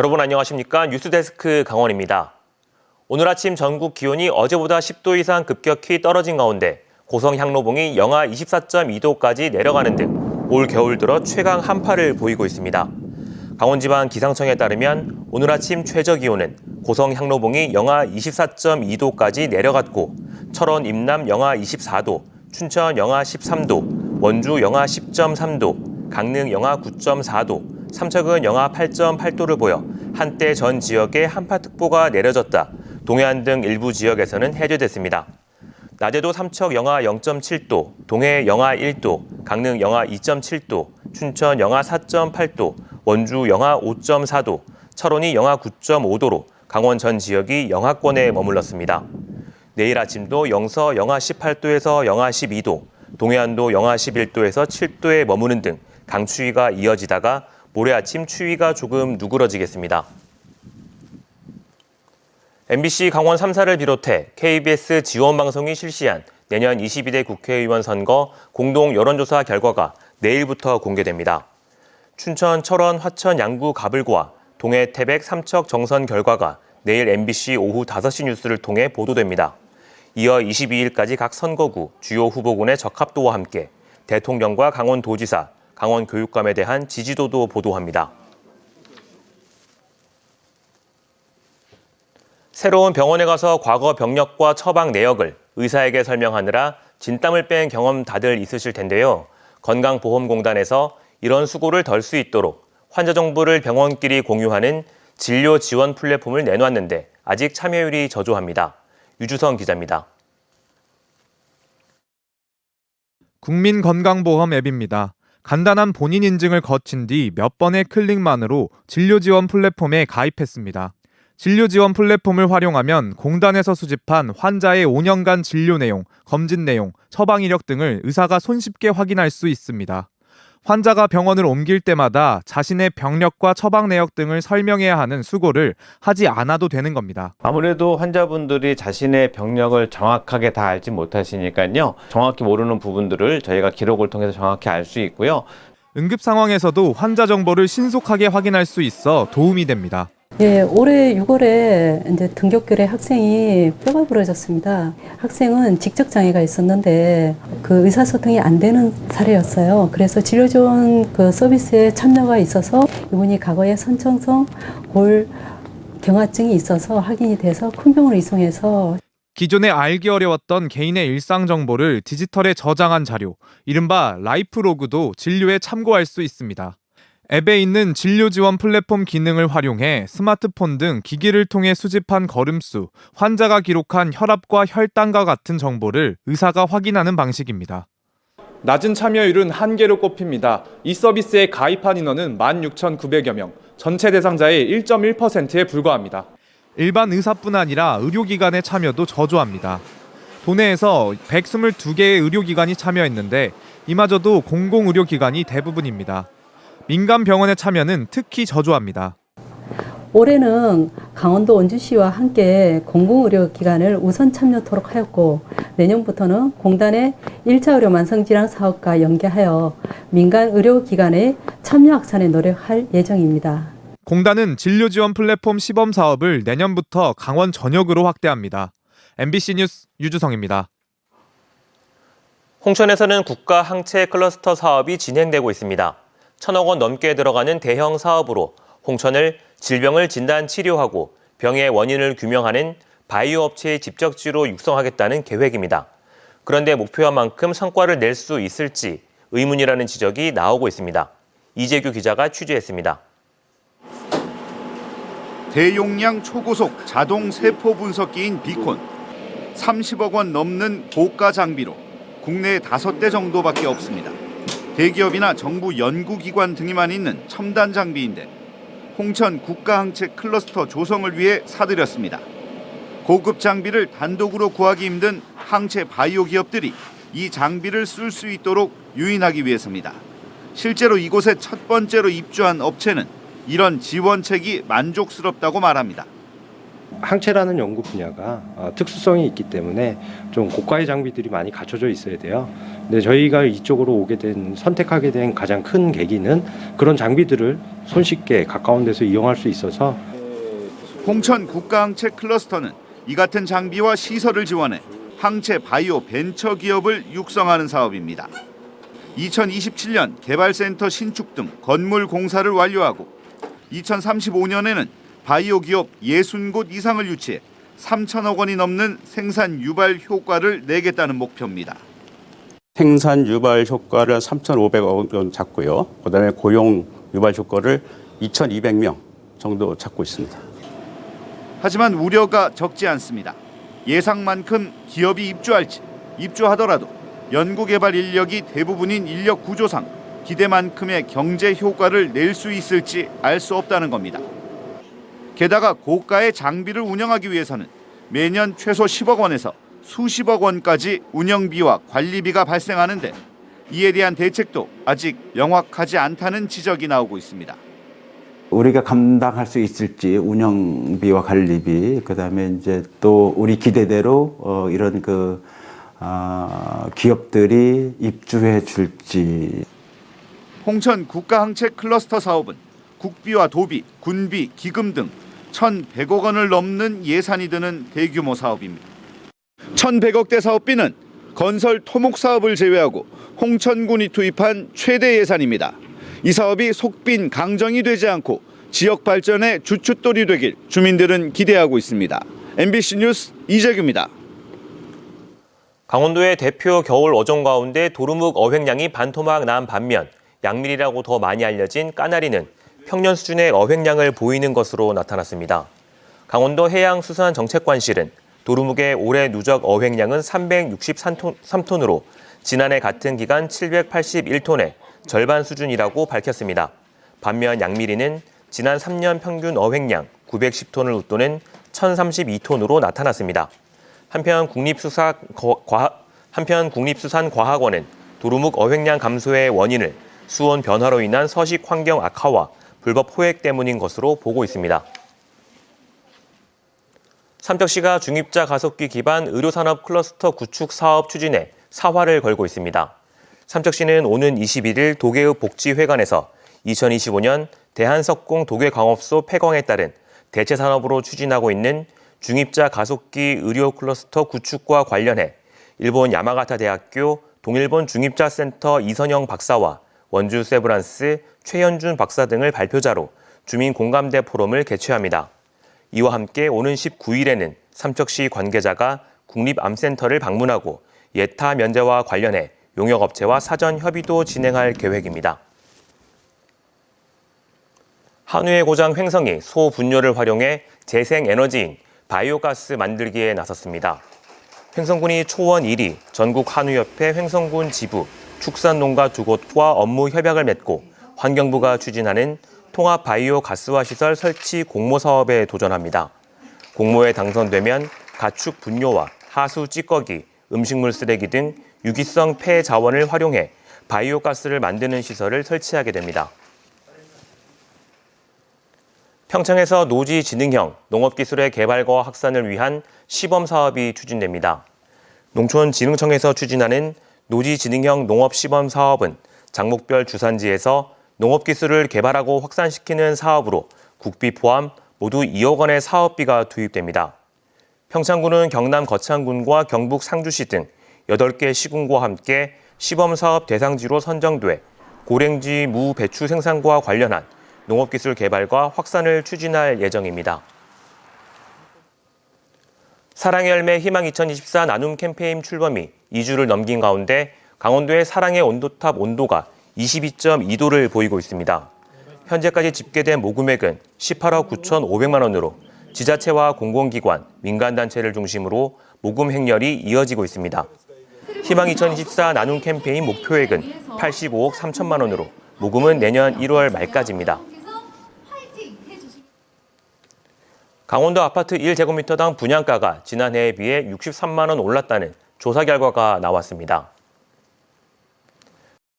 여러분 안녕하십니까? 뉴스데스크 강원입니다. 오늘 아침 전국 기온이 어제보다 10도 이상 급격히 떨어진 가운데 고성 향로봉이 영하 24.2도까지 내려가는 등 올 겨울 들어 최강 한파를 보이고 있습니다. 강원지방 기상청에 따르면 오늘 아침 최저 기온은 고성 향로봉이 영하 24.2도까지 내려갔고 철원 임남 영하 24도, 춘천 영하 13도, 원주 영하 10.3도, 강릉 영하 9.4도, 삼척은 영하 8.8도를 보여 한때 전 지역에 한파특보가 내려졌다. 동해안 등 일부 지역에서는 해제됐습니다. 낮에도 삼척 영하 0.7도, 동해 영하 1도, 강릉 영하 2.7도, 춘천 영하 4.8도, 원주 영하 5.4도, 철원이 영하 9.5도로 강원 전 지역이 영하권에 머물렀습니다. 내일 아침도 영서 영하 18도에서 영하 12도, 동해안도 영하 11도에서 7도에 머무는 등 강추위가 이어지다가 모레 아침 추위가 조금 누그러지겠습니다. MBC 강원 3사를 비롯해 KBS 지원 방송이 실시한 내년 22대 국회의원 선거 공동 여론조사 결과가 내일부터 공개됩니다. 춘천, 철원, 화천, 양구, 가불고와 동해, 태백, 삼척 정선 결과가 내일 MBC 오후 5시 뉴스를 통해 보도됩니다. 이어 22일까지 각 선거구 주요 후보군의 적합도와 함께 대통령과 강원도지사, 강원 교육감에 대한 지지도도 보도합니다. 새로운 병원에 가서 과거 병력과 처방 내역을 의사에게 설명하느라 진땀을 뺀 경험 다들 있으실 텐데요. 건강보험공단에서 이런 수고를 덜 수 있도록 환자 정보를 병원끼리 공유하는 진료 지원 플랫폼을 내놨는데 아직 참여율이 저조합니다. 유주성 기자입니다. 국민건강보험 앱입니다. 간단한 본인 인증을 거친 뒤 몇 번의 클릭만으로 진료 지원 플랫폼에 가입했습니다. 진료 지원 플랫폼을 활용하면 공단에서 수집한 환자의 5년간 진료 내용, 검진 내용, 처방 이력 등을 의사가 손쉽게 확인할 수 있습니다. 환자가 병원을 옮길 때마다 자신의 병력과 처방 내역 등을 설명해야 하는 수고를 하지 않아도 되는 겁니다. 아무래도 환자분들이 자신의 병력을 정확하게 다 알지 못하시니까요. 정확히 모르는 부분들을 저희가 기록을 통해서 정확히 알 수 있고요. 응급 상황에서도 환자 정보를 신속하게 확인할 수 있어 도움이 됩니다. 예, 올해 6월에 이제 등굣길에 학생이 뼈가 부러졌습니다. 학생은 직접 장애가 있었는데 그 의사소통이 안 되는 사례였어요. 그래서 진료 지원 그 서비스에 참여가 있어서 이분이 과거에 선천성 골 경화증이 있어서 확인이 돼서 큰 병으로 이송해서 기존에 알기 어려웠던 개인의 일상 정보를 디지털에 저장한 자료, 이른바 라이프로그도 진료에 참고할 수 있습니다. 앱에 있는 진료 지원 플랫폼 기능을 활용해 스마트폰 등 기기를 통해 수집한 걸음수, 환자가 기록한 혈압과 혈당과 같은 정보를 의사가 확인하는 방식입니다. 낮은 참여율은 한계로 꼽힙니다. 이 서비스에 가입한 인원은 16,900여 명, 전체 대상자의 1.1%에 불과합니다. 일반 의사뿐 아니라 의료기관의 참여도 저조합니다. 도내에서 122개의 의료기관이 참여했는데 이마저도 공공의료기관이 대부분입니다. 민간 병원의 참여는 특히 저조합니다. 올해는 강원도 원주시와 함께 공공의료기관을 우선 참여토록 하였고 내년부터는 공단의 1차 의료 만성질환 사업과 연계하여 민간 의료기관의 참여 확산에 노력할 예정입니다. 공단은 진료 지원 플랫폼 시범 사업을 내년부터 강원 전역으로 확대합니다. MBC 뉴스 유주성입니다. 홍천에서는 국가 항체 클러스터 사업이 진행되고 있습니다. 천억 원 넘게 들어가는 대형 사업으로 홍천을 질병을 진단 치료하고 병의 원인을 규명하는 바이오 업체의 집적지로 육성하겠다는 계획입니다. 그런데 목표한 만큼 성과를 낼 수 있을지 의문이라는 지적이 나오고 있습니다. 이재규 기자가 취재했습니다. 대용량 초고속 자동 세포 분석기인 비콘 30억 원 넘는 고가 장비로 국내에 다섯 대 정도밖에 없습니다. 대기업이나 정부 연구기관 등에만 있는 첨단 장비인데 홍천 국가항체 클러스터 조성을 위해 사들였습니다. 고급 장비를 단독으로 구하기 힘든 항체 바이오 기업들이 이 장비를 쓸 수 있도록 유인하기 위해서입니다. 실제로 이곳에 첫 번째로 입주한 업체는 이런 지원책이 만족스럽다고 말합니다. 항체라는 연구 분야가 어, 특수성이 있기 때문에 좀 고가의 장비들이 많이 갖춰져 있어야 돼요. 근데 저희가 이쪽으로 오게 된 선택하게 된 가장 큰 계기는 그런 장비들을 손쉽게 가까운 데서 이용할 수 있어서 홍천 국가항체 클러스터는 이 같은 장비와 시설을 지원해 항체 바이오 벤처 기업을 육성하는 사업입니다. 2027년 개발센터 신축 등 건물 공사를 완료하고 2035년에는 바이오 기업 60곳 이상을 유치해 3천억 원이 넘는 생산 유발 효과를 내겠다는 목표입니다. 생산 유발 효과를 3,500억 원 잡고요. 그다음에 고용 유발 효과를 2,200명 정도 잡고 있습니다. 하지만 우려가 적지 않습니다. 예상만큼 기업이 입주할지 입주하더라도 연구개발 인력이 대부분인 인력 구조상 기대만큼의 경제 효과를 낼 수 있을지 알 수 없다는 겁니다. 게다가 고가의 장비를 운영하기 위해서는 매년 최소 10억 원에서 수십억 원까지 운영비와 관리비가 발생하는데 이에 대한 대책도 아직 명확하지 않다는 지적이 나오고 있습니다. 우리가 감당할 수 있을지 운영비와 관리비 그다음에 이제 또 우리 기대대로 어, 이런 그 아, 기업들이 입주해 줄지 홍천 국가항체 클러스터 사업은 국비와 도비, 군비, 기금 등 1,100억 원을 넘는 예산이 드는 대규모 사업입니다. 1,100억대 사업비는 건설 토목 사업을 제외하고 홍천군이 투입한 최대 예산입니다. 이 사업이 속빈 강정이 되지 않고 지역 발전의 주춧돌이 되길 주민들은 기대하고 있습니다. MBC 뉴스 이재규입니다. 강원도의 대표 겨울 어종 가운데 도루묵 어획량이 반토막 난 반면 양밀이라고 더 많이 알려진 까나리는 평년 수준의 어획량을 보이는 것으로 나타났습니다. 강원도 해양수산정책관실은 도루묵의 올해 누적 어획량은 363톤으로 지난해 같은 기간 781톤의 절반 수준이라고 밝혔습니다. 반면 양미리는 지난 3년 평균 어획량 910톤을 웃도는 1032톤으로 나타났습니다. 한편 국립수사 과 한편 국립수산과학원은 도루묵 어획량 감소의 원인을 수온 변화로 인한 서식 환경 악화와 불법 포획 때문인 것으로 보고 있습니다. 삼척시가 중입자 가속기 기반 의료산업 클러스터 구축 사업 추진에 사활을 걸고 있습니다. 삼척시는 오는 21일 도계읍 복지회관에서 2025년 대한석공 도계광업소 폐광에 따른 대체 산업으로 추진하고 있는 중입자 가속기 의료 클러스터 구축과 관련해 일본 야마가타 대학교 동일본 중입자 센터 이선영 박사와 원주 세브란스 최현준 박사 등을 발표자로 주민 공감대 포럼을 개최합니다. 이와 함께 오는 19일에는 삼척시 관계자가 국립암센터를 방문하고 예타 면제와 관련해 용역업체와 사전 협의도 진행할 계획입니다. 한우의 고장 횡성이 소 분뇨를 활용해 재생 에너지인 바이오가스 만들기에 나섰습니다. 횡성군이 초원 1위 전국 한우협회 횡성군 지부 축산농가 두 곳과 업무 협약을 맺고 환경부가 추진하는 통합 바이오 가스화 시설 설치 공모 사업에 도전합니다. 공모에 당선되면 가축 분뇨와 하수 찌꺼기, 음식물 쓰레기 등 유기성 폐 자원을 활용해 바이오 가스를 만드는 시설을 설치하게 됩니다. 평창에서 노지 지능형 농업기술의 개발과 확산을 위한 시범 사업이 추진됩니다. 농촌진흥청에서 추진하는 노지 지능형 농업 시범 사업은 장목별 주산지에서 농업 기술을 개발하고 확산시키는 사업으로 국비 포함 모두 2억 원의 사업비가 투입됩니다. 평창군은 경남 거창군과 경북 상주시 등 8개 시군과 함께 시범 사업 대상지로 선정돼 고랭지 무 배추 생산과 관련한 농업기술 개발과 확산을 추진할 예정입니다. 사랑의 열매 희망 2024 나눔 캠페인 출범이 2주를 넘긴 가운데 강원도의 사랑의 온도탑 온도가 22.2도를 보이고 있습니다. 현재까지 집계된 모금액은 18억 9,500만 원으로 지자체와 공공기관, 민간단체를 중심으로 모금 행렬이 이어지고 있습니다. 희망 2024 나눔 캠페인 목표액은 85억 3천만 원으로 모금은 내년 1월 말까지입니다. 강원도 아파트 1제곱미터당 분양가가 지난해에 비해 63만 원 올랐다는 조사 결과가 나왔습니다.